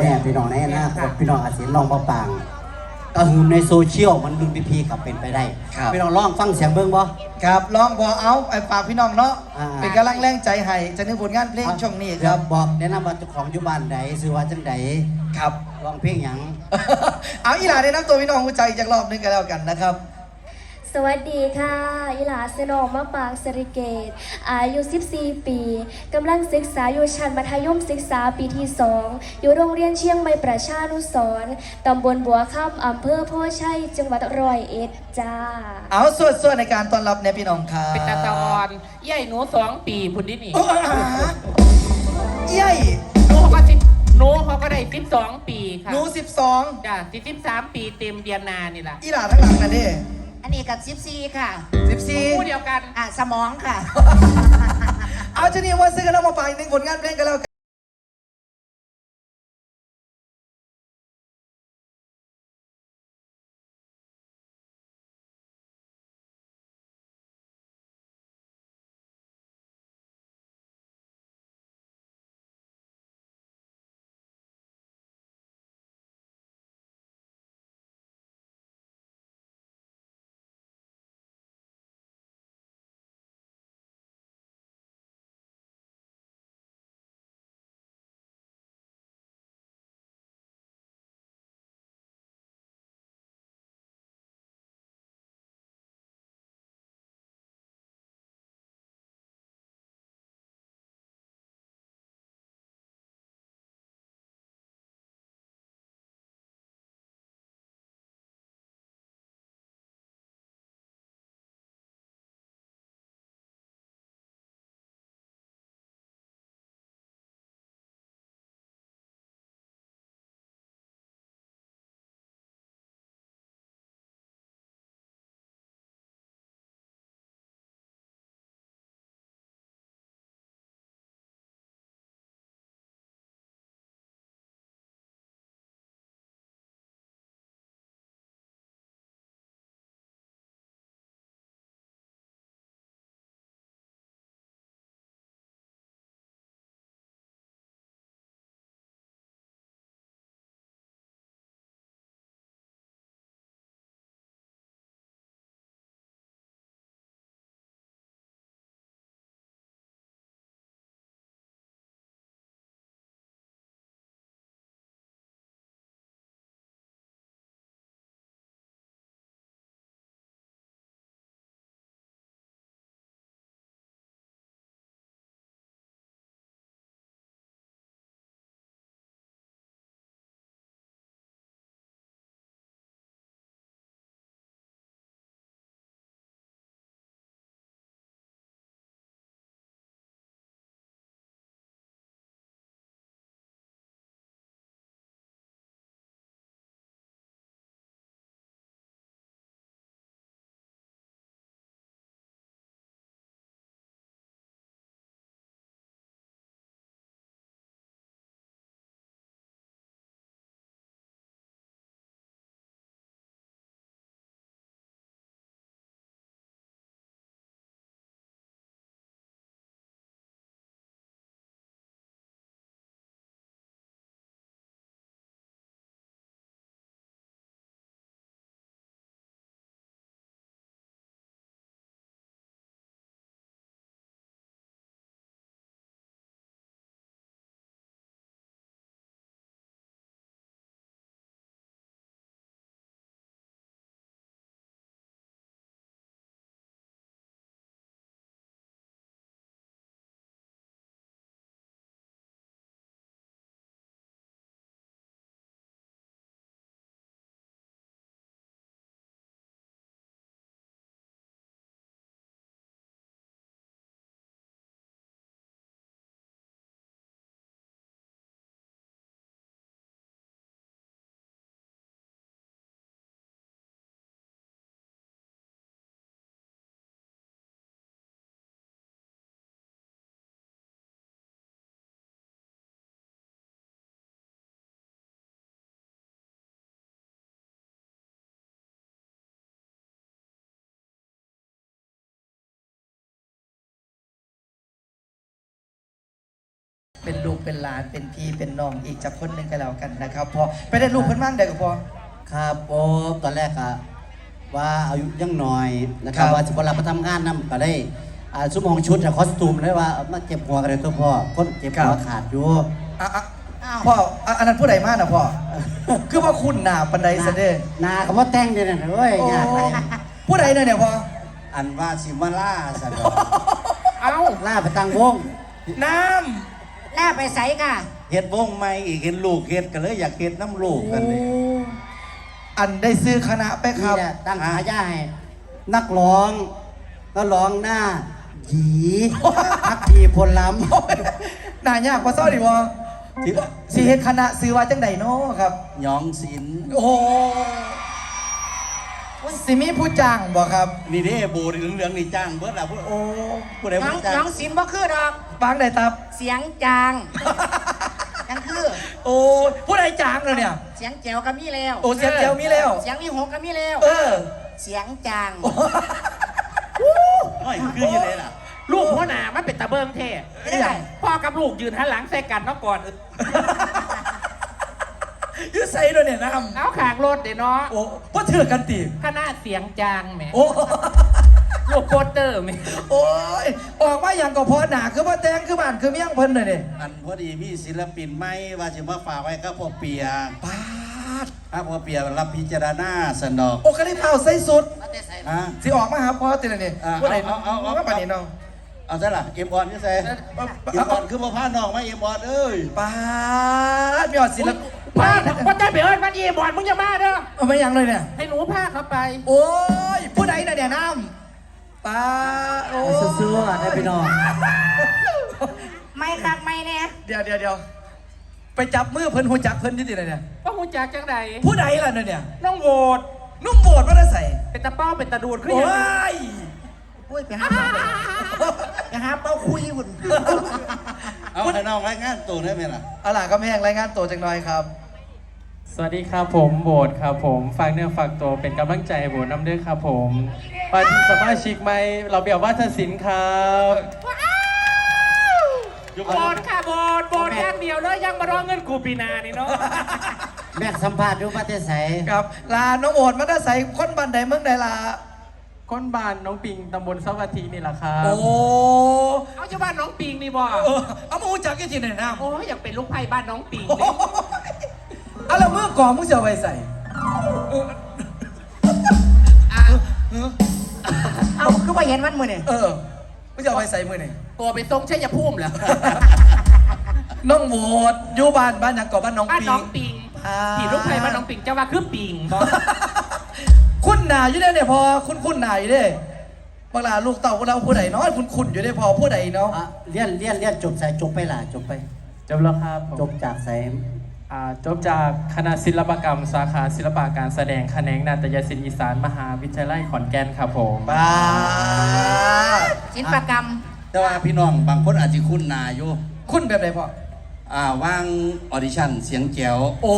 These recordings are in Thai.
แน่พี่น้องในอนาคตพี่น้องอาจสิลองบ่ปางก็คือในโซเชียลมันดึงพีพีกับเป็นไปได้ครับ พี่น้องลองฟังเสียงเบิ่งบ่ ครับลองบอกเอาไอ้ฝากพี่น้องเนาะอ่า เป็นกำลังแรงใจให้จะนึกผลงานเพลงช่วงนี้ครับ บอกแนะนำว่าเจ้าของอยู่บ้านใดซื้อว่าจังใดครับ ร้องเพลงหยัง เอาอีหลาได้น้ำตัวพี่น้องหัวใจอีกรอบหนึงกันแล้วกันนะครับ สวัสดีค่ะอิหลาสนองมะปางสริเกต อายุ 14 ปีกำลังศึกษาอยู่ชั้นมัธยมศึกษาปีที่ 2 อยู่โรงเรียนเชียงใหม่ประชานุสรณ์ตำบลบัวค่ำอำเภอโพชัยจังหวัดร้อยเอ็ดจ้า เอาส่วนๆในการต้อนรับเนี่ยพี่น้องครับเป็นตาตะออนใหญ่หนูสองปีพุ่นนี่นี่โอ้อาเย้ยหนูก็สิบหนูเขาก็ได้สิบสองปีค่ะหนูสิบสองจ้ะสิบสามปีเต็มเดือนหนานี่แหละอีหลาทั้งหลังน่ะดิ อันนี้กับซิปซีค่ะสิบสี่คู่เดียวกัน อะ สมองค่ะ เอาชนีว่าซื้อกันแล้วมาฝากอีกหนึ่งผลงานเพลงกันแล้วกัน เป็นลูกเป็นหลานเป็นพี่เป็นน้องอีกจากคนหนึ่งกันแล้วกันนะครับพอไปได้ลูกเพิ่นมั่งเด็กก็พอ ครับโอ้ตอนแรกอะว่าอายุยังน้อยนะครับครับ ว่าสิบวันมาทำงานนํก็ได้อ่าซุ้มของชุดอะคอสตูมเลยว่าเอามาเก็บหัวกันเลยตัวพ่อคนเก็บหัวขาดอยู่ อะอะพ่ออะอันนั้นผู้ใดมากนะพ่อ คือว่าคุณหนาปันไดซะเด้นาคำว่าแต่งเดี๋ยวนั้นเว้ยโอ้ยากไรผู้ใดเนี่ยเนี่ยพ่อ อันว่าสิมาล่าสันดอกเอ้าล่าไปตั้งวงน้ห น้าไปใสค่ะเฮ็ดวงใหม่อีกเห็นลูกเฮ็ดก็เลยอยากเฮ็ดน้ำลูกำกันเลยอันได้ซื้อคณะไปคนี่รับแหละตั้งหายาให้นักร้องก็ร้องหน้าหยีพักดีพลล้ำน่ายากกว่าซ้อดิพ่อที่สิเฮ็ดคณะซื้อว่าจังใดเนาะครับ หยองศิลป์โอ้โหสิมีผู้จ้างบ่ครับ นี่เด้โบเหลืองๆนี่จ้างเบิดล่ะผู้โอ้ผู้ใดน้อผู้งจ้างน้องสินบ่คือดอก ฟังได้ตับ เสียงจางยังคือ โอ้ผู้ใดจ้างเลยเนี่ย เสียงแจ๋วก็มีแล้ว โอ้เสียงเจียวมีแล้ว เสียงมีหกก็มีแล้ว เออเสียงจางน้อยคืออยู่เลยล่ะ ลูกหัวหน้ามันเป็นตะเบิงเท่ไม่ได้พ่อกับลูกยืนหันหลังใส่กันเนาะก่อนยืดใส่ด้วยเนี่ยน้เอาขางรถเดี๋ยวเนาะำโอ้พ่ถือกันตีคณะเสียงจางแหมโอ้ลูกโปสเตอร์แหมโอ้ย ออกมาอย่างก็พอหนาคือว่าแตงคือบ้านคือเมี่ยงเพิ่นเลยเนี่ยอันพอดีมีศิลปินใหม่ว่าสิมาฝากไว้กับพ่อเปียปาดถ้าพ่อเปียรับพิจารณาสนอกโอ้ก็ได้เผาใส่สุดฮะ สิออกมาหาพ่อติละเนี่ยอ่าผู้ใดเอาเอาเอา ว่าปานนี้เนาะเอาซะล่ะเอ็มออนนี่ใส่เอ็มออนคือบ่พาน้องมาเอ็มออนเอ้ยปาดมีอดศิลปพ่อพ่อได้ไปเอิญมันยีบอลมึงอย่ามาเด้อเอาไม่ยังเลยเนี่ยให้หนูพาเขาไป โอ้ยผู้ใดน่ะเนี่ยน้ำ ปาโอ้สู้ๆอะได้พี่น้อง ไม่คักไม่เนี่ยเดี๋ยวเดี๋ยวเดี๋ยวไปจับมือเพิ่นหูจักเพิ่นอยี่ติเลยเนี่ยว่าหูจักจังใดผู้ใดล่ะเนี่ยน้องโหวตนุ่มโบดว่าได้ใส่ เป็นตะเป้าเป็นตะดูดขึ้นโอ้ยังไงยอุ้ยไปหาเป้าไปหาเป้าคุยหุ่นเอาให้น้องรายงานตัวได้ไหมล่ะเอาล่ะก็แม่งรายงานตัวจังหน่อยครับ สวัสดีครับผมโบดครับผมฝากเนื้อฝากตัวเป็นกำลังใจให้โบดน้ำเด้อครับผมปันสมาชิกไหมเราเบียบว่าทศิลป์ครับโหวตค่ะโหวตโหวตอย่างเดียวเลยยังมารอเงินกูปีหนานี่เนาะแม่สัมภาษณ์ดูมาแต่ใสครับ ลาน้องโบดมาได้ใส่คนบันใดเมืองใดล่ะก้นบานน้องปิงตำบลสวัสดีนี่แหละครับ โอ้ เอาจะบ้านน้องปิงนี่บ่ เออ เอามาหูจักกันทีไหนน้ำโอ้ยอยากเป็นลูกไผ่บ้านน้องปิงโอ้เลยเอาแล้วมือกองมึงจะเอาไปใส่อะเอาคือว่าเห็นวันมือเนี่ยเออมึงจะเอาไปใส่มือนี่ตัวไปทรงชัยภูมิเหรอน้องโบดอยู่บ้านบ้านหยังก่อบ้านน้องบ้านปิน้งองปิงอ่าผีลูกไผ่บ้านน้องปิงจะว่าคือปิงบ่คุณหนาอยู่เด้เนี่ยพอคุณคุณหนาอยู่เด้บางลาลูกเต่าพวกเราผู้ใดเนาะคุณคุณอยู่เด้พอผู้ใดเนาะ อะเรียนเรียนเรียนจบใส่จบไปล่ะจบไป จบแล้วครับผมจบจากใส่อ่า จบจากคณะศิลปกรรม สาขาศิลปะการแสดงแขนงนาฏยศิลป์อีสานมหาวิทยาลัยขอนแก่นครับผมบ้าศิลปกรรม แต่ว่าพี่น้องบางคนอาจจะคุ้นหน้าอยู่คุณแบบไหนพ่ออ่าวางออดิชั่นเสียงแจ๋วโอ้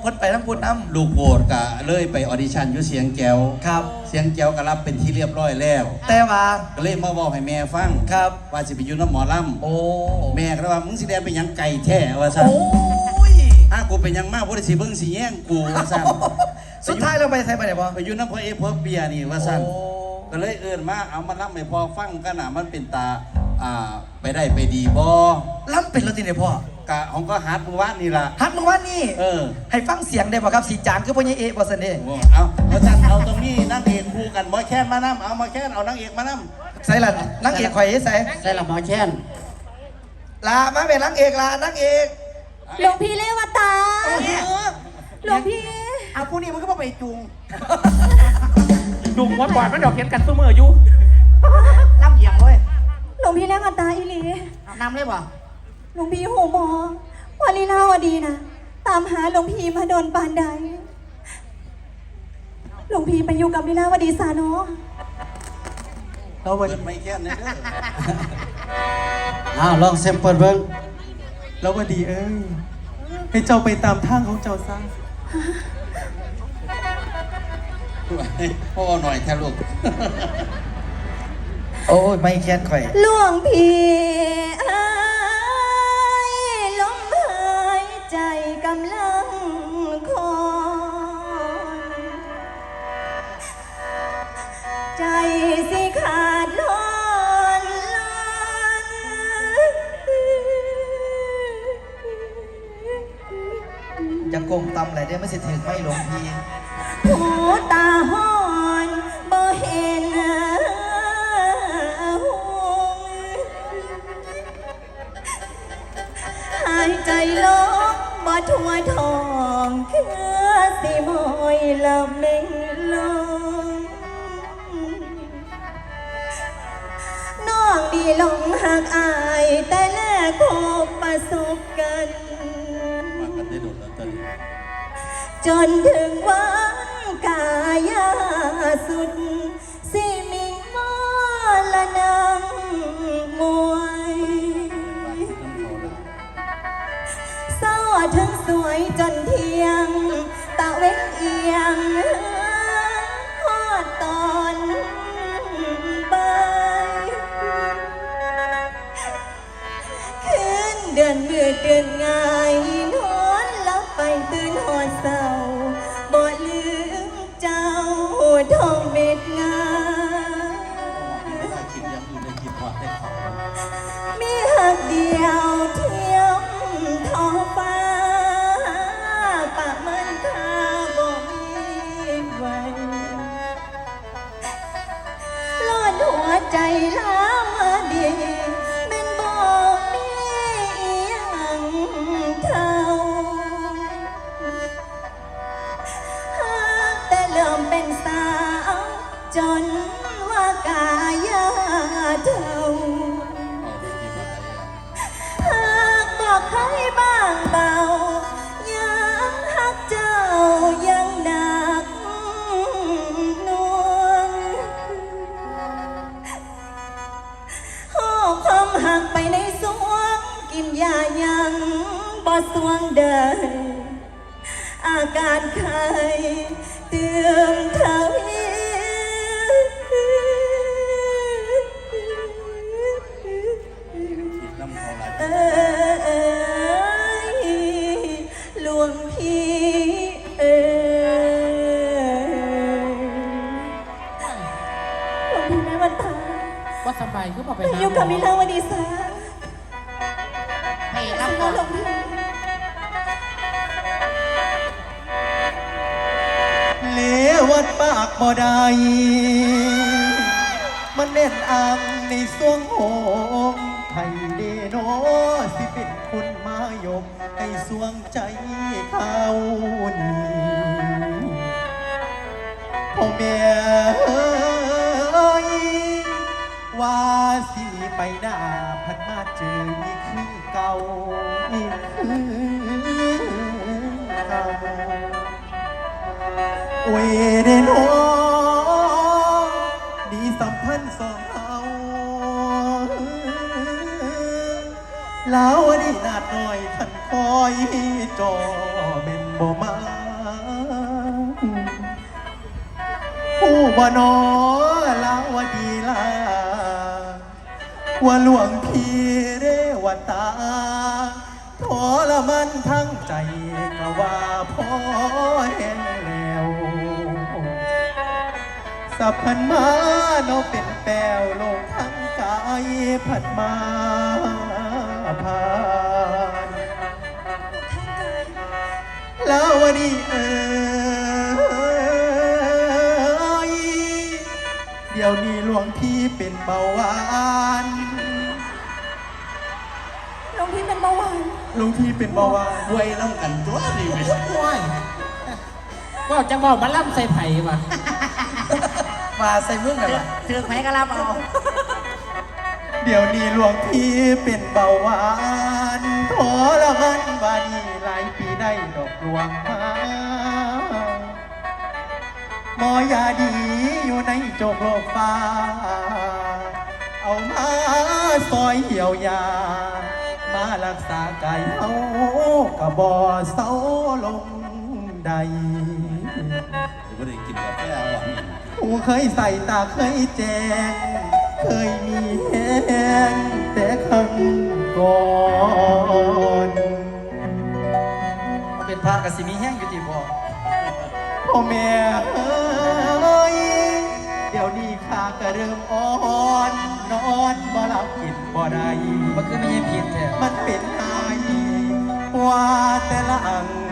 เพิ่นไปทั้งพูดน้ลูกโหวตก็เลยไปออดิชั่นอยู่เสียงแจ๋วำครับ เสียงแจ๋วก็รับเป็นที่เรียบร้อยแล้ว แต่ว่าก็เลยมาบอกให้แม่ฟังครับ ว่าสิไปอยู่น้ำหมอลำโอ้แม่ก็เลยว่ามึงสิแดนเป็นหยังไก่แท้ว่าซั่นโอ้ยถ้า กูเป็นหยังมากบ่ได้สิเบิ่งสิแย่งกูว่าซั่นสุดท้ายเราไปไทยไปไหนพ่อไปอยู่น้ำพ่อเอพ่อเปียนี่ว่าซั่นโอ้ ก็เลยเอิ้นมาเอามาล่ำให้พ่อฟังกันน่ะมันเป็นตาอ่าไปได้ไปดีบ่ล้ำเป็นรถติเนี่ยพ่อกะของก็ฮัดเมื่อวานนี่ล่ะ ฮัดเมื่อวานนี่เออ ให้ฟังเสียงได้ป่ะครับสีจางคือพ่อใหญ่เอะบอสันเด้โอ้เอาเอาซั่นเอาตรงนี้นางเอกคู่กันบ่แค้นมานํเอามาแค้นเอานางเอกมานํใส่ละนังเอกข่อยใส่ใส่ละหมอแช่นลามาเป็นนังเอกลานังเอก หลวงพี่เลวตาหลวงพี่เอาผู้นี้มันก็มาไปจูงดุงว่าปล่อยมันดอกเห็นกันสู้มืออยู่ลำเอียงเลยหลวงพี่เลวตาอีหลีเอานำเลยบ่หลวงพี่หูหมอวันลีลาวดีนะตามหาหลวงพี่มาโดนปานใดหลวงพี่ไปอยู่กับลีลาวดีสาเนาะแล้ววันเปิดไม่แค้นเด้ออ้าวลองเซมเปิลเบิ้ง แล้ววดีเอ้ย ให้เจ้าไปตามทางของเจ้าซะพ่อหน่อยแทลูก โอ้ยไม่แค้นข่อย หลวงพี่ไอ้ยลมหายใจกำลังคอยใจสิขา กลมตำอะไรได้ไม่สิถึงไม่หลงพี่หูตาห้อนบ่เห็นหงหายใจลงบ่ทั่วทองคือสิมอยละเม่งลงน้องดีลงหักอายแต่แลกพบประสบกัน กันได้โดดแล้วตอนนี้จนถึงวันกายาสุด สิมิงมอละนังมวยบ้านน้ำเศร้าถึงสวยจนเที่ยง ตะเว้นเอียงทอดตอนบ่ายคืนเดือนมืดเดือนงา สวงเดิน อาการไข้เตือนเท่าอีคิดน้ำเขาละเอ้ยหลวงพี่เอ้ยหลวงพี่แม่วันตาว่าสบายคือบอกไปไปหาอยู่กับมิลาวดีสาากบ่ได้มันเน่นอังในสวงโหงไทยเดโนสิเป็นคนมายกให้สวงใจเขานี่พ่อแม่เอ้ยว่าสิไปหน้าพันมาเจออีกคือเก่าอีกคือ โอ้ยเดโนดีสัมพันธ์สองเฮาแล้วดีนาดหน่อยท่านคอยจอเป็นบ่มาผู้บ่นอลาวดีลาว่าหลวงพี่เรวตาทรมันทั้งใจก็ว่าพอเสับพันมาโนเป็นแปลวโลกทั้งกายผัดมาผ่านแล้ววันนี้เอ๋ยเดี๋ยวนี้หลวงพี่เป็นเบาหวานหลวงพี่เป็นเบาหวานหลวงพี่เป็นเบาหวานรวยน้ำกันตัวดีไหมว่าจะบอกมาล่ำใส่ไผ่มา มาใส่มึงแบบว่าถือไหมก็รับเอาเดี๋ยวนี้หลวงพี่เป็นเบาหวานทรมันวานีหลายปีได้ดอกหลวงมาหมอยาดีอยู่ในโจกโลกฟ้า เอามาซอยเหี่ยวยา มารักษากายเฮากะบ่เศร้าลงใดหรือว่าได้กินกาแฟหวานอี กผู้เคยใส่ตาเคยแจง เคยมีแหงแต่ครั้งก่อนมันเป็นพระกับสิมีแห้งอยู่ที่พ่อพ่อแม่เอ้ยเดี๋ยวนี้ข้าก็เริ่มอ่อนนอนบ่หลับกินบ่ได้มันคือมีให้ผิดแท้มันเป็นไห้ว่าแต่ละอัง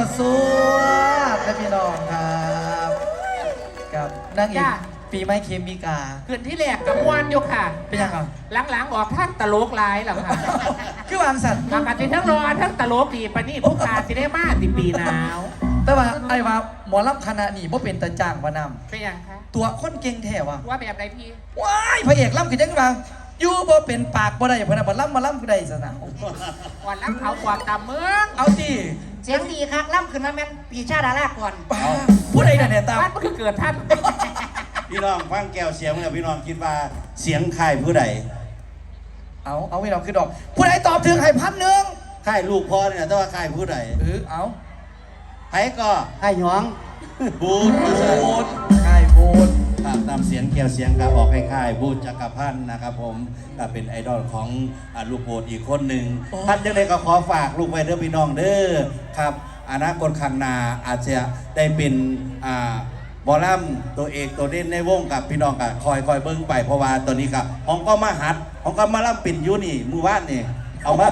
วดสวดและพี่น้องครับกับนางเอกจ้ปีไม้เคมีกาเคืนที่แรกกับวันอยู่ค่ะเป็นยังไง หลังๆออกท่านตลกไลายแล้วค่ะคือวางสัตว์มางปฏิทั้งรอทั้งตลกดีปนี่พวกตาสิได้มาติปีหนาวแต่ว่าไอ้ว่าหมอรับคณะนี่บ่เป็นตาจ้างว่านำเป็นยังคะตัวคนเก่งแท้ว่ะว่าแบบไรพี่ ว้ายพระเอกล่ำคือจังหวะ อยู่บ่เป็นปากบ่ได้เพนน่ะบ่ล่ำมาล่ำคือได้ซะนะวันรับเขากวางตามเมือง เอาติเสียงดีครับล่ำขึ้นมาแม่นปีชาดาราก่อนป้าผู้ใดน่ะเนี่ยตามบ้านมันคือเกิดท่านพี่น้องฟังแก้วเสียงเนี่ยพี่น้องคิดว่าเสียงค่ายผู้ใดเอาเอาไว้เราคือดอก ผู้ใดตอบถึงให้พันหนึ่งค่ายลูกพ่อเนี่ยแต่ว่าค่ายผู้ใดเออเอาไผก็ไอ้หยองบูดบูดใช่โบน ตามตามเสียงแก้วเสียงก็ออกให้ค่ายบูดจักรพันธ์นะครับผมก็เป็นไอดอลของอ่าลูกโบดอีกคนหนึ่งท่านยังไงก็ขอฝากลูกไว้เด้อพี่น้องเด้อครับอนาคตข้างหน้าอาจจะได้เป็นอ่าบอลลัมตัวเอกตัวเด่นในวงกับพี่น้องกับคอยคอยเบิ้งไปเพราะว่าตัวนี้กับห้องก็มาหัดห้องก็มาล่ำปิ่นอยูนี่มือว่านนี่เอามา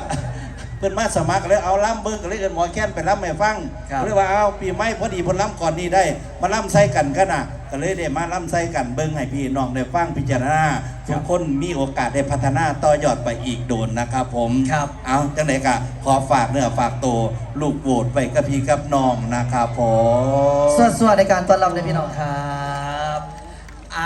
เพิ่นมาสมัครเลยเอาล่ำเบิ้งก็เลยเอินหมอแค้นไปล่ำให้ฟังก็เลยว่าเอาปีใหม่พอดีเพนล่ำก่อนนี้ได้ มาล่ำใส่กันกันนะก็เลยได้มาล่ำใส่กันเบิ้งให้พี่น้องได้ฟังพิจารณาทุกคนมีโอกาสได้พัฒนาต่อยอดไปอีกโดนนะครับผม ครับ เอาจังไหนกะขอฝากเนื้อฝากตัวลูกโหวตไปกับพี่กับน้องนะครับผมสวัสดีในการต้อนรับเลยพี่น้องครับ